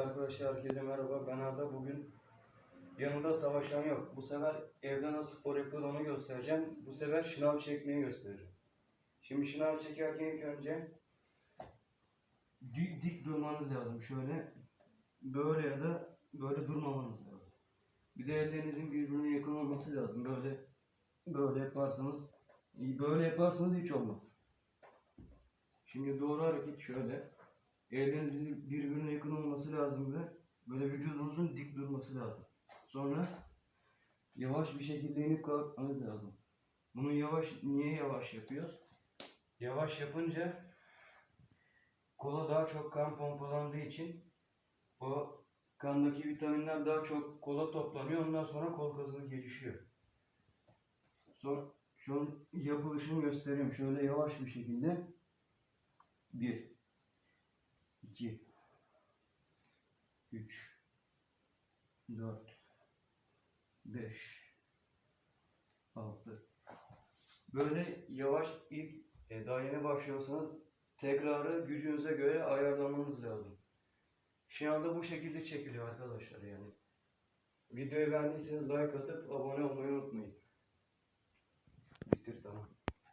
arkadaşlar herkese merhaba. Ben Arda. Bugün yanımda savaşan yok. Bu sefer evde nasıl spor yapılır onu göstereceğim. Bu sefer şınav çekmeyi göstereceğim. Şimdi şınav çekerken ilk önce dik, dik durmanız lazım. Şöyle böyle ya da böyle durmamanız lazım. Bir de ellerinizin birbirine yakın olması lazım. Böyle böyle yaparsanız böyle yaparsanız hiç olmaz. Şimdi doğru hareket şöyle. Ellerinizin birbirine yakın olması lazım ve böyle vücudunuzun dik durması lazım. Sonra yavaş bir şekilde inip kalkmanız lazım. Bunu yavaş, niye yavaş yapıyoruz? Yavaş yapınca kola daha çok kan pompalandığı için o kandaki vitaminler daha çok kola toplanıyor. Ondan sonra kol kası gelişiyor. Sonra şunun yapılışını göstereyim. Şöyle yavaş bir şekilde. Bir. 2 3 4 5 6 Böyle yavaş ilk e, daha yeni başlıyorsanız tekrarı gücünüze göre ayarlamanız lazım. Şu anda bu şekilde çekiliyor arkadaşlar yani. Videoyu beğendiyseniz like atıp abone olmayı unutmayın. Bitir tamam.